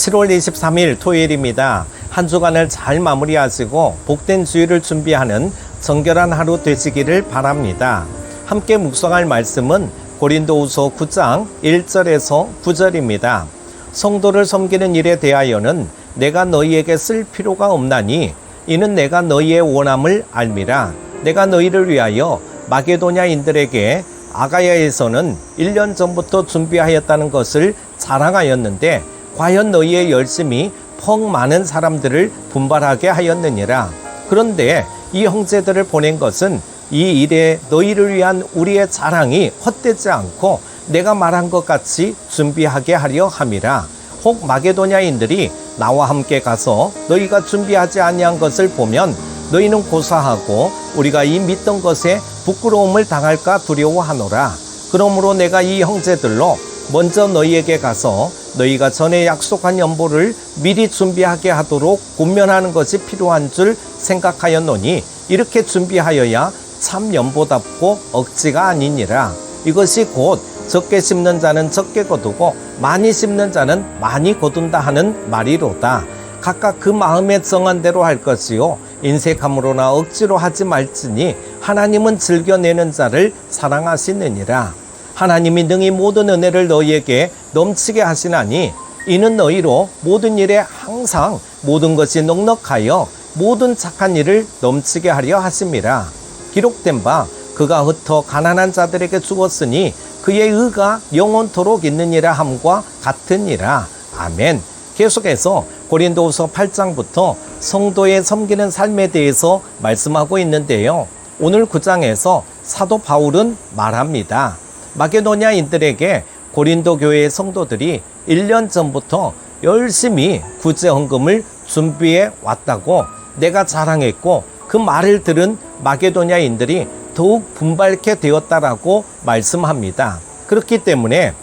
7월 23일 토요일입니다. 한 주간을 잘 마무리하시고 복된 주일을 준비하는 정결한 하루 되시기를 바랍니다. 함께 묵상할 말씀은 고린도후서 9장 1절에서 9절입니다. 성도를 섬기는 일에 대하여는 내가 너희에게 쓸 필요가 없나니 이는 내가 너희의 원함을 알미라. 내가 너희를 위하여 마게도냐인들에게 아가야에서는 1년 전부터 준비하였다는 것을 자랑하였는데 과연 너희의 열심이 펑 많은 사람들을 분발하게 하였느니라. 그런데 이 형제들을 보낸 것은 이 일에 너희를 위한 우리의 자랑이 헛되지 않고 내가 말한 것 같이 준비하게 하려 함이라. 혹 마게도냐인들이 나와 함께 가서 너희가 준비하지 아니한 것을 보면 너희는 고사하고 우리가 이 믿던 것에 부끄러움을 당할까 두려워하노라. 그러므로 내가 이 형제들로 먼저 너희에게 가서 너희가 전에 약속한 연보를 미리 준비하게 하도록 군면하는 것이 필요한 줄 생각하였노니 이렇게 준비하여야 참 연보답고 억지가 아니니라. 이것이 곧 적게 심는 자는 적게 거두고 많이 심는 자는 많이 거둔다 하는 말이로다. 각각 그 마음에 정한 대로 할 것이요 인색함으로나 억지로 하지 말지니 하나님은 즐겨내는 자를 사랑하시느니라. 하나님이 능히 모든 은혜를 너희에게 넘치게 하시나니 이는 너희로 모든 일에 항상 모든 것이 넉넉하여 모든 착한 일을 넘치게 하려 하심이라. 기록된 바 그가 흩어 가난한 자들에게 주었으니 그의 의가 영원토록 있느니라 함과 같으니라. 아멘. 계속해서 고린도후서 8장부터 성도의 섬기는 삶에 대해서 말씀하고 있는데요. 오늘 9장에서 사도 바울은 말합니다. 마게도냐인들에게 고린도 교회의 성도들이 1년 전부터 열심히 구제 헌금을 준비해 왔다고 내가 자랑했고 그 말을 들은 마게도냐인들이 더욱 분발케 되었다라고 말씀합니다. 그렇기 때문에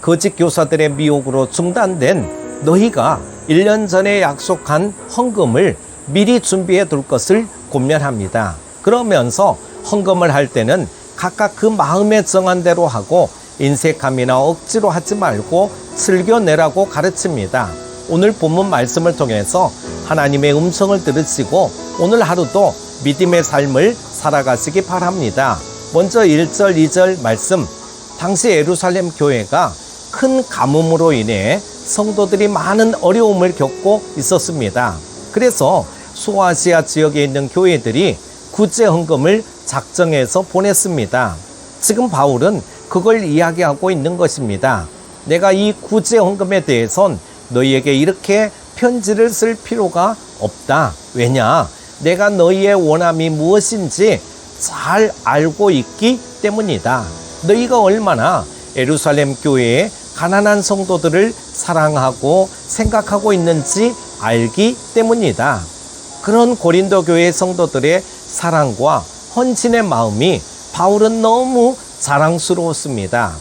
거짓 교사들의 미혹으로 중단된 너희가 1년 전에 약속한 헌금을 미리 준비해 둘 것을 권면합니다. 그러면서 헌금을 할 때는 각각 그 마음에 정한 대로 하고 인색함이나 억지로 하지 말고 즐겨내라고 가르칩니다. 오늘 본문 말씀을 통해서 하나님의 음성을 들으시고 오늘 하루도 믿음의 삶을 살아가시기 바랍니다. 먼저 1절, 2절 말씀. 당시 예루살렘 교회가 큰 가뭄으로 인해 성도들이 많은 어려움을 겪고 있었습니다. 그래서 소아시아 지역에 있는 교회들이 구제 헌금을 작정해서 보냈습니다. 지금 바울은 그걸 이야기하고 있는 것입니다. 내가 이 구제 헌금에 대해선 너희에게 이렇게 편지를 쓸 필요가 없다. 왜냐? 내가 너희의 원함이 무엇인지 잘 알고 있기 때문이다. 너희가 얼마나 예루살렘 교회의 가난한 성도들을 사랑하고 생각하고 있는지 알기 때문이다. 그런 고린도 교회 성도들의 사랑과 헌신의 마음이 바울은 너무 자랑스러웠습니다.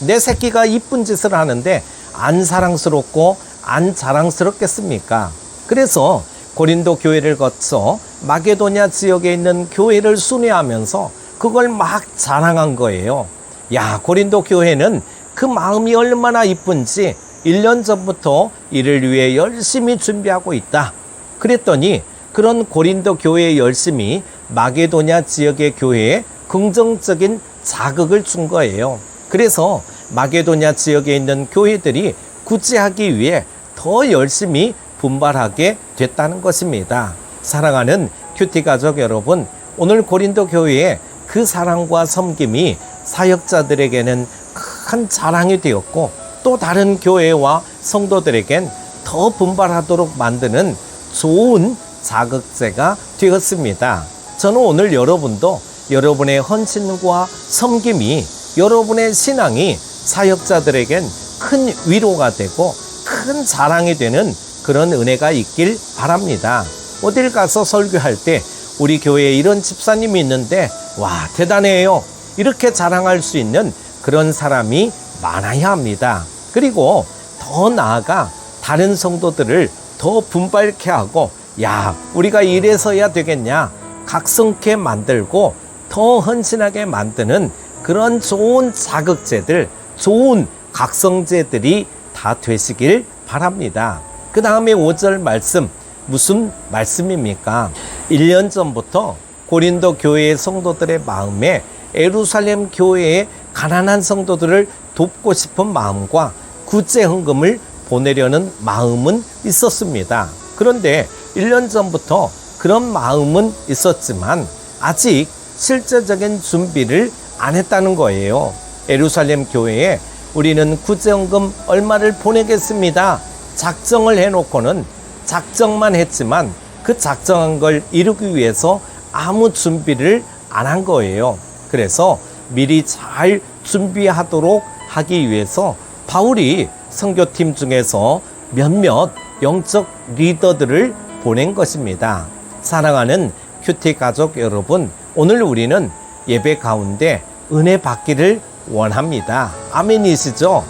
내 새끼가 이쁜 짓을 하는데 안 사랑스럽고 안 자랑스럽겠습니까? 그래서 고린도 교회를 거쳐 마게도냐 지역에 있는 교회를 순회하면서 그걸 막 자랑한 거예요. 야, 고린도 교회는 그 마음이 얼마나 이쁜지 1년 전부터 이를 위해 열심히 준비하고 있다. 그랬더니 그런 고린도 교회의 열심이 마게도냐 지역의 교회에 긍정적인 자극을 준 거예요. 그래서 마게도냐 지역에 있는 교회들이 구제하기 위해 더 열심히 분발하게 됐다는 것입니다. 사랑하는 큐티 가족 여러분, 오늘 고린도 교회의 그 사랑과 섬김이 사역자들에게는 큰 자랑이 되었고 또 다른 교회와 성도들에겐 더 분발하도록 만드는 좋은 자극제가 되었습니다. 저는 오늘 여러분도 여러분의 헌신과 섬김이 여러분의 신앙이 사역자들에겐 큰 위로가 되고 큰 자랑이 되는 그런 은혜가 있길 바랍니다. 어딜 가서 설교할 때 우리 교회에 이런 집사님이 있는데 와 대단해요. 이렇게 자랑할 수 있는 그런 사람이 많아야 합니다. 그리고 더 나아가 다른 성도들을 더 분발케 하고 야 우리가 이래서야 되겠냐 각성케 만들고 더 헌신하게 만드는 그런 좋은 자극제들 좋은 각성제들이 다 되시길 바랍니다. 그 다음에 5절 말씀, 무슨 말씀입니까? 1년 전부터 고린도 교회의 성도들의 마음에 에루살렘 교회의 가난한 성도들을 돕고 싶은 마음과 구제 헌금을 보내려는 마음은 있었습니다. 그런데 1년 전부터 그런 마음은 있었지만 아직 실제적인 준비를 안 했다는 거예요. 에루살렘 교회에 우리는 구제헌금 얼마를 보내겠습니다. 작정을 해놓고는 작정만 했지만 그 작정한 걸 이루기 위해서 아무 준비를 안 한 거예요. 그래서 미리 잘 준비하도록 하기 위해서 바울이 선교팀 중에서 몇몇 영적 리더들을 보낸 것입니다. 사랑하는 큐티 가족 여러분, 오늘 우리는 예배 가운데 은혜 받기를 원합니다. 아멘이시죠?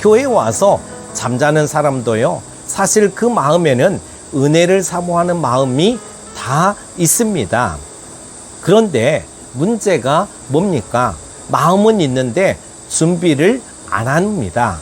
교회 와서 잠자는 사람도요, 사실 그 마음에는 은혜를 사모하는 마음이 다 있습니다. 그런데 문제가 뭡니까? 마음은 있는데 준비를 안 합니다.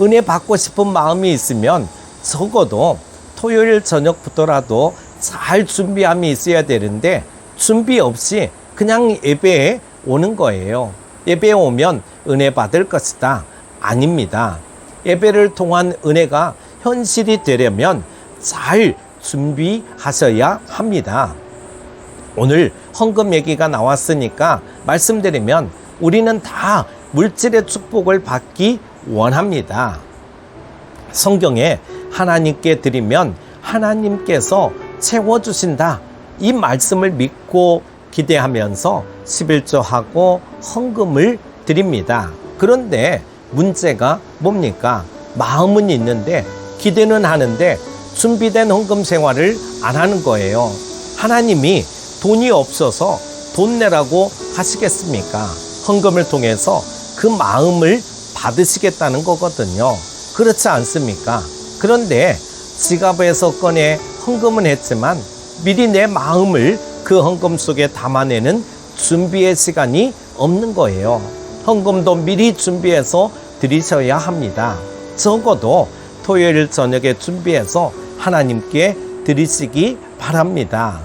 은혜 받고 싶은 마음이 있으면 적어도 토요일 저녁부터라도 잘 준비함이 있어야 되는데 준비 없이 그냥 예배에 오는 거예요. 예배에 오면 은혜 받을 것이다. 아닙니다. 예배를 통한 은혜가 현실이 되려면 잘 준비하셔야 합니다. 오늘 헌금 얘기가 나왔으니까 말씀드리면 우리는 다 물질의 축복을 받기 원합니다. 성경에 하나님께 드리면 하나님께서 채워주신다. 이 말씀을 믿고 기대하면서 11조하고 헌금을 드립니다. 그런데 문제가 뭡니까? 마음은 있는데 기대는 하는데 준비된 헌금 생활을 안 하는 거예요. 하나님이 돈이 없어서 돈 내라고 하시겠습니까? 헌금을 통해서 그 마음을 받으시겠다는 거거든요. 그렇지 않습니까? 그런데 지갑에서 꺼내 헌금은 했지만 미리 내 마음을 그 헌금 속에 담아내는 준비의 시간이 없는 거예요. 헌금도 미리 준비해서 드리셔야 합니다. 적어도 토요일 저녁에 준비해서 하나님께 드리시기 바랍니다.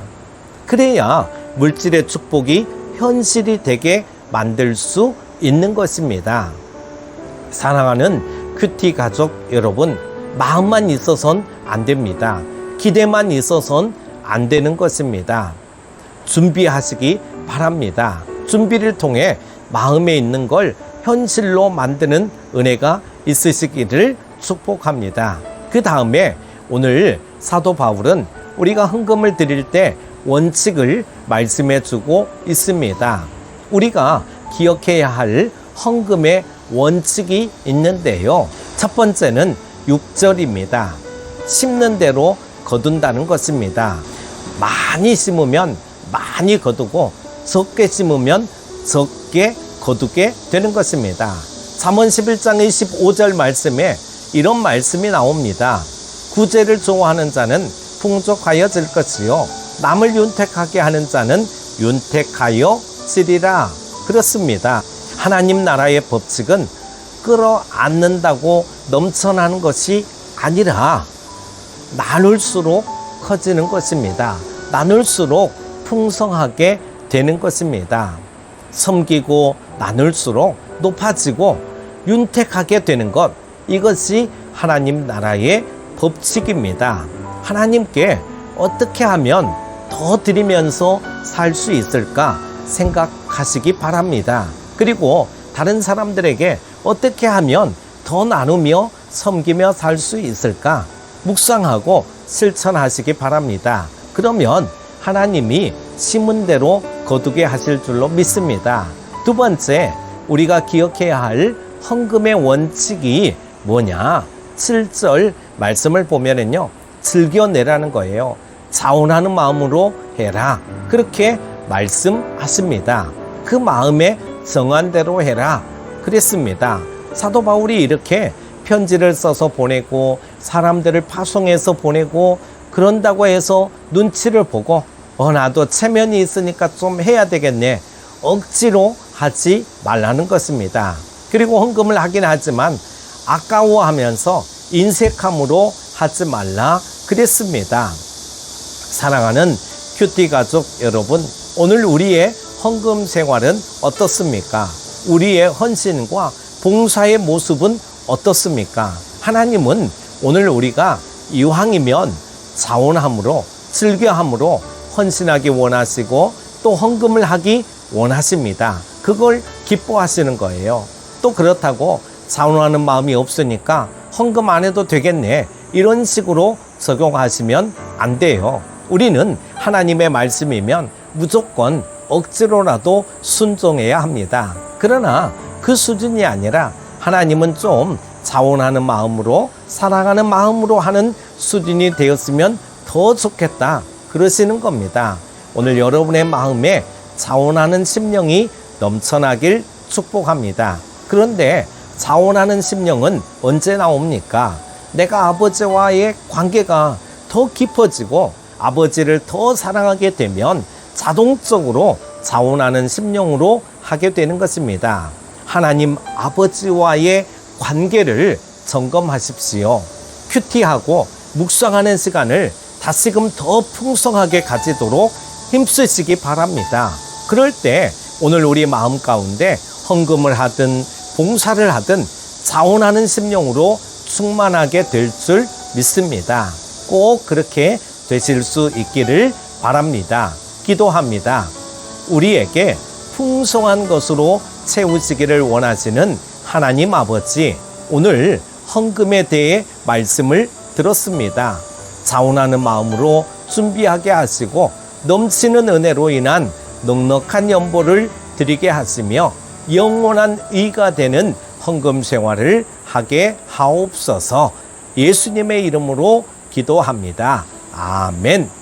그래야 물질의 축복이 현실이 되게 만들 수 있는 것입니다. 사랑하는 큐티 가족 여러분, 마음만 있어선 안 됩니다. 기대만 있어선 안 되는 것입니다. 준비하시기 바랍니다. 준비를 통해 마음에 있는 걸 현실로 만드는 은혜가 있으시기를 축복합니다. 그 다음에 오늘 사도 바울은 우리가 헌금을 드릴 때 원칙을 말씀해 주고 있습니다. 우리가 기억해야 할 헌금의 원칙이 있는데요. 첫 번째는 6절입니다. 심는 대로 거둔다는 것입니다. 많이 심으면 많이 거두고 적게 심으면 적게 거두게 되는 것입니다. 잠언 11장 25절 말씀에 이런 말씀이 나옵니다. 구제를 좋아하는 자는 풍족하여질 것이요 남을 윤택하게 하는 자는 윤택하여 지리라 그렇습니다. 하나님 나라의 법칙은 끌어안는다고 넘쳐나는 것이 아니라 나눌수록 커지는 것입니다. 나눌수록 풍성하게 되는 것입니다. 섬기고 나눌수록 높아지고 윤택하게 되는 것 이것이 하나님 나라의 법칙입니다. 하나님께 어떻게 하면 더 드리면서 살 수 있을까 생각하시기 바랍니다. 그리고 다른 사람들에게 어떻게 하면 더 나누며 섬기며 살 수 있을까 묵상하고 실천하시기 바랍니다. 그러면 하나님이 심은 대로 거두게 하실 줄로 믿습니다. 두 번째, 우리가 기억해야 할 헌금의 원칙이 뭐냐? 7절 말씀을 보면은요, 즐겨내라는 거예요. 자원하는 마음으로 해라. 그렇게 말씀하십니다. 그 마음에 정한 대로 해라. 그랬습니다. 사도 바울이 이렇게 편지를 써서 보내고 사람들을 파송해서 보내고 그런다고 해서 눈치를 보고 어 나도 체면이 있으니까 좀 해야 되겠네. 억지로 하지 말라는 것입니다. 그리고 헌금을 하긴 하지만 아까워하면서 인색함으로 하지 말라 그랬습니다. 사랑하는 큐티 가족 여러분, 오늘 우리의 헌금 생활은 어떻습니까? 우리의 헌신과 봉사의 모습은 어떻습니까? 하나님은 오늘 우리가 이왕이면 자원함으로 즐겨함으로 헌신하기 원하시고 또 헌금을 하기 원하십니다. 그걸 기뻐하시는 거예요. 또 그렇다고 자원하는 마음이 없으니까 헌금 안 해도 되겠네. 이런 식으로 적용하시면 안 돼요. 우리는 하나님의 말씀이면 무조건 억지로라도 순종해야 합니다. 그러나 그 수준이 아니라 하나님은 좀 자원하는 마음으로 사랑하는 마음으로 하는 수준이 되었으면 더 좋겠다. 그러시는 겁니다. 오늘 여러분의 마음에 자원하는 심령이 넘쳐나길 축복합니다. 그런데 자원하는 심령은 언제 나옵니까? 내가 아버지와의 관계가 더 깊어지고 아버지를 더 사랑하게 되면 자동적으로 자원하는 심령으로 하게 되는 것입니다. 하나님 아버지와의 관계를 점검하십시오. 큐티하고 묵상하는 시간을 다시금 더 풍성하게 가지도록 힘쓰시기 바랍니다. 그럴 때 오늘 우리 마음 가운데 헌금을 하든 봉사를 하든 자원하는 심령으로 충만하게 될 줄 믿습니다. 꼭 그렇게 되실 수 있기를 바랍니다. 기도합니다. 우리에게 풍성한 것으로 채우시기를 원하시는 하나님 아버지, 오늘 헌금에 대해 말씀을 들었습니다. 자원하는 마음으로 준비하게 하시고 넘치는 은혜로 인한 넉넉한 연보를 드리게 하시며 영원한 의가 되는 헌금 생활을 하게 하옵소서 예수님의 이름으로 기도합니다. 아멘.